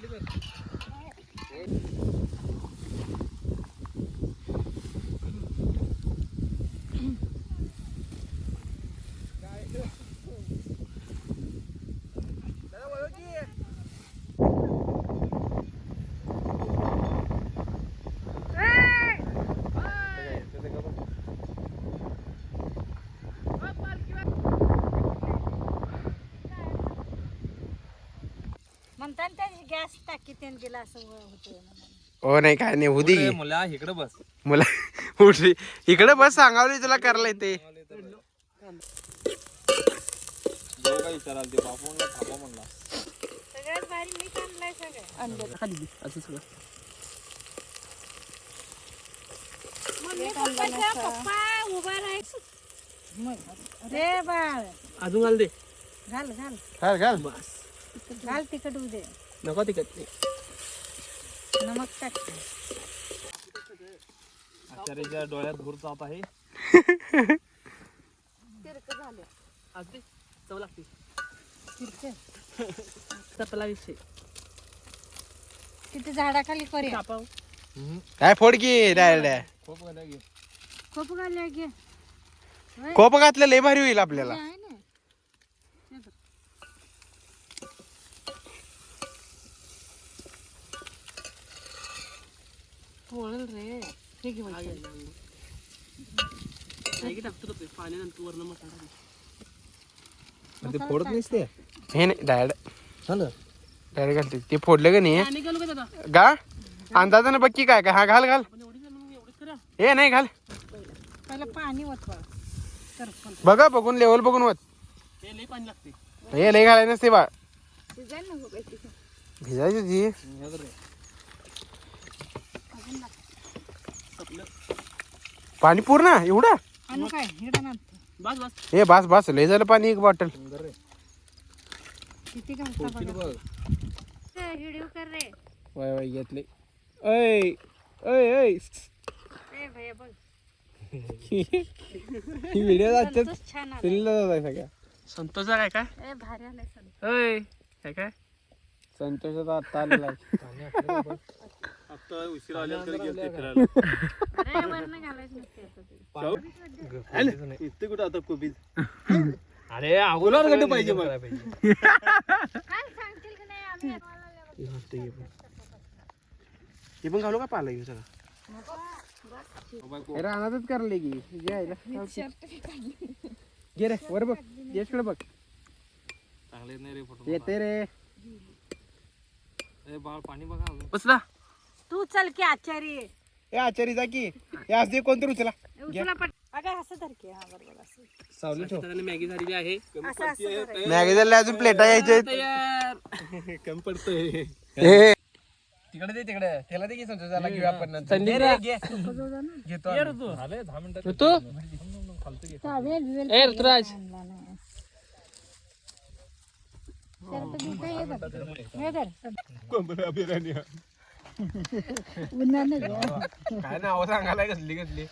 那个 म्हणतात त्याची गॅस टाकी त्याने दिला असं होतं हो नाही काय नाही होती ए, मुला इकडे बस. मुला उठली इकडे बस सांगावली तुला करायला येते सगळ्यात भारी मी आणलाय सगळं. मम्मी पप्पाच्या पप्पा उभा राहायचं रे बाळ. अजून घाल दे. घाल घाल. घाल घाल. बस. घाल तिखट होऊ दे. नको तिकट नमक टाक. आचार्याच्या डोळ्यात धूर जात आहे. तिरक झालं. आज दे चव लागते. तिरक. चपला विषय. तिथे झाडाखाली करूया कापाव. काय फोड डायरेक्ट? खूप घे. खूप घालूया घे कोप घातलं लय भारी होईल आपल्याला. पोळल रे हे वरण मसाला ते फोडत हे नाही डायरेक्ट झालं डायरेक्ट घालते ते फोडलं का नाही पाणी घालू का दादा गा अंदाजानं बघ की काय काय हा घाल घाल हे नाही घाल पहिलं पाणी बघा बघून लेवल बघून वत हे लई पाणी लागते लय घालाय नसते बा. भिजायची ती पाणी पूर्ण? एवढं? आणू काय? हिडं आणतो बस बस. हे बास बास. लय झालं पाणी एक बॉटल. किती घालता बघा. हिडिओ कर रे वय वय घेतले. ऐ ऐ ऐ. ए भैया बघ. ही व्हिडिओ छान आला जात सगळ्या संतोषा काय काय ए भारी आलाय संतोष. होय काय? आत्ता आलेला आहे. आता उशीर गेलते फिरायला. इथे कुठं आता कोबीज? अरे अगोदर गड्ड पाहिजे मला पाहिजे. काय सांगतील की नाही आम्ही आम्हाला हे पण घालू का पाला घेऊ सगळं? रानातच करले की. घे रे वर बघ. यशकडे बघ. चांगले नाही रे फोटो येते रे. ए बाळ पाणी बघा बसला. तू चल की आचारी. ए आचारी जा की. हे आज दे कोणतरी उचला. उचला पट अगं असं धर की. हा बरोबर असं. सावली ठेव. मॅगी झालेली आहे. असं असं. मॅगी झाले अजून प्लेटा यायचे. तयार. कमी पडतोय. तिकडे दे तिकडे. त्याला दे की संतोषाला घेऊ आपण नंतर. रे, घे. घेतो आम्ही. बिवेल ए ऋतुराज आणला नाही. तर तो देऊ काय हे बघ. हे धर. उन्हाने काय नाव सांगायला कसली कसली?